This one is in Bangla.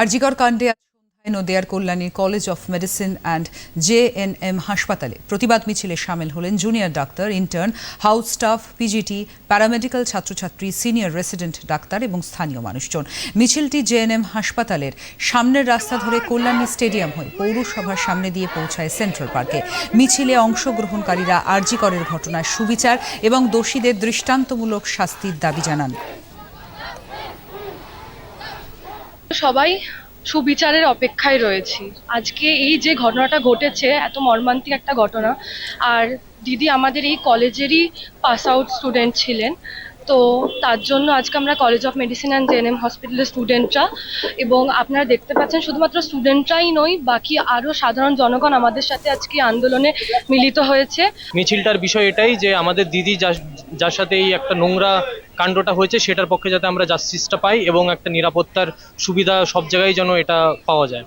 আরজিকর কাণ্ডে নদিয়ার Kalyani college of medicine and JNM হাসপাতালে প্রতিবাদ মিছিলে সামিল হলেন junior doctor, intern, house staff PGT paramedical ছাত্রছাত্রী, সিনিয়র রেসিডেন্ট ডাক্তার এবং স্থানীয় মানুষজন। মিছিলটি জেএনএম হাসপাতালের সামনের রাস্তা ধরে কল্যাণী স্টেডিয়াম হয়ে পৌরসভার সামনে দিয়ে পৌঁছায় সেন্ট্রাল পার্কে। মিছিলে অংশগ্রহণকারীরা আরজিকরের ঘটনায় সুবিচার এবং দোষীদের দৃষ্টান্তমূলক শাস্তির দাবি জানান। সবাই সুবিচারের অপেক্ষায় রয়েছি। আজকে এই যে ঘটনাটা ঘটেছে, এত মর্মান্তিক একটা ঘটনা, আর দিদি আমাদের এই কলেজেরই পাস আউট স্টুডেন্ট ছিলেন। তো তার জন্য আজকে আমরা college of medicine and JNM হসপিটালের স্টুডেন্টরা এবং আপনারা দেখতে পাচ্ছেন শুধুমাত্র স্টুডেন্টরাই নই, বাকি আরও সাধারণ জনগণ আমাদের সাথে আজকে আন্দোলনে মিলিত হয়েছে। মিছিলটার বিষয় এটাই যে আমাদের দিদি যার সাথে এই একটা নোংরা কাণ্ডটা হয়েছে, সেটার পক্ষে যাতে আমরা জাস্টিসটা পাই এবং একটা নিরাপত্তার সুবিধা সব জায়গায় যেন এটা পাওয়া যায়।